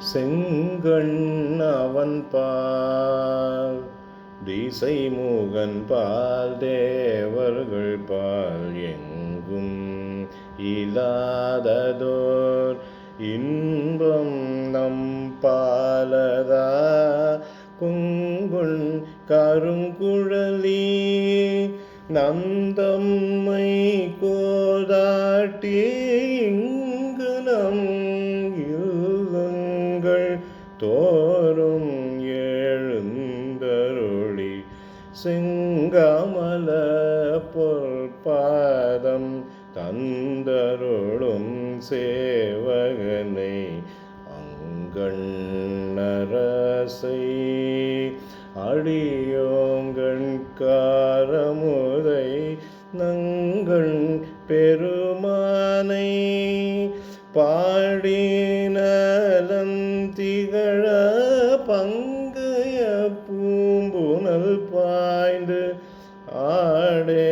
செங்கண் அவன் பால் திசை மூகன் பால் தேவர்கள் பால் எங்கும் இல்லாததோர். இன்பம் நம் பாலதா குங்குண் கருங்குழலி. நந்தம்மை கோதாட்டி தோறும் எழுந்தருளி செங்கமல பொற்பாதம் தந்தருளும் சேவகனை அங்கண்ணரசை அடியோங்கண்காரமுதை நங்கள் பெருமானை பாடி திகழ பங்கைய பூம்புனல் பாய்ந்து ஆடே